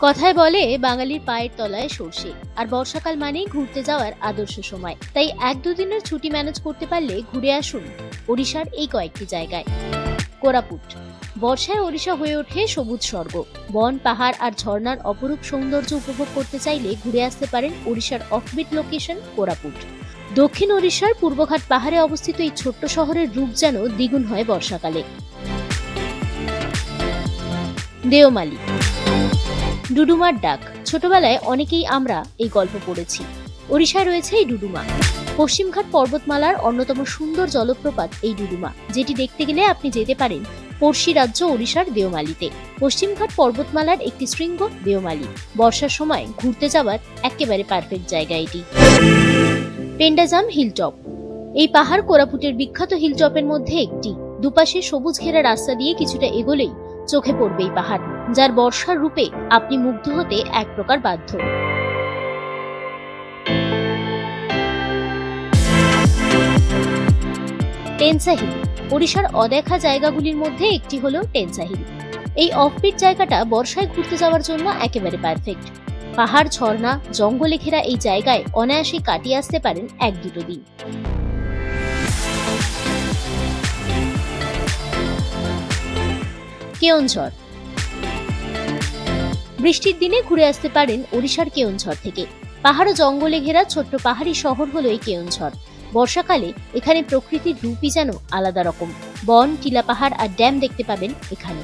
কথায় বলে, বাঙালির পায়ের তলায় সর্ষে। আর বর্ষাকাল মানেই ঘুরতে যাওয়ার আদর্শ সময়। তাই এক দুদিনের ছুটি ম্যানেজ করতে পারলে ঘুরে আসুন ওড়িশার এই কয়েকটি জায়গায়। কোরাপুট। বর্ষায় ওড়িশা হয়ে ওঠে সবুজ স্বর্গ। বন, পাহাড় আর ঝর্ণার অপরূপ সৌন্দর্য উপভোগ করতে চাইলে ঘুরে আসতে পারেন ওড়িশার অফবিট লোকেশন, কোরাপুট। দক্ষিণ ওড়িশার পূর্বঘাট পাহাড়ে অবস্থিত এই ছোট্ট শহরের রূপ যেন দ্বিগুণ হয় বর্ষাকালে। দেওমালি। ডুডুমার ডাক। ছোটবেলায় অনেকেই আমরা এই গল্প পড়েছি। ওড়িশায় রয়েছে এই ডুডুমা। পশ্চিমঘাট পর্বতমালার অন্যতম সুন্দর জলপ্রপাত এই ডুডুমা, যেটি দেখতে গেলে আপনি যেতে পারেন পড়শি রাজ্য ওড়িশার দেওমালিতে। পশ্চিমঘাট পর্বতমালার একটি শৃঙ্গ দেওমালি। বর্ষার সময় ঘুরতে যাওয়ার একেবারে পারফেক্ট জায়গা এটি। পেন্ডাজাম হিলটপ। এই পাহাড় কোরাপুটের বিখ্যাত হিলটপের মধ্যে একটি। দুপাশে সবুজ ঘেরা রাস্তা দিয়ে কিছুটা এগোলেই চোখে পড়বে এই পাহাড়। যার বর্ষার রূপে আপনি মুগ্ধ হতে এক প্রকার বাধ্য। টেনসা হিল ওড়িশার অদেখা জায়গাগুলির মধ্যে একটি হলো টেনসা হিল এই অফবিট জায়গাটা বর্ষায় ঘুরতে যাওয়ার জন্য একেবারে পারফেক্ট পাহাড়, ঝর্ণা জঙ্গলে ঘেরা এই জায়গায় অনায়াসে কাটিয়ে আসতে পারেন এক দুটো দিন। কেওনঝড় বৃষ্টির দিনে ঘুরে আসতে পারেন ওড়িশার কেওনঝড় থেকে। পাহাড় ও জঙ্গলে ঘেরা ছোট্ট পাহাড়ি শহর হলো এই কেওনঝড় বর্ষাকালে এখানে প্রকৃতির রূপই যেন আলাদা রকম। বন, টিলা পাহাড় আর ড্যাম দেখতে পাবেন এখানে।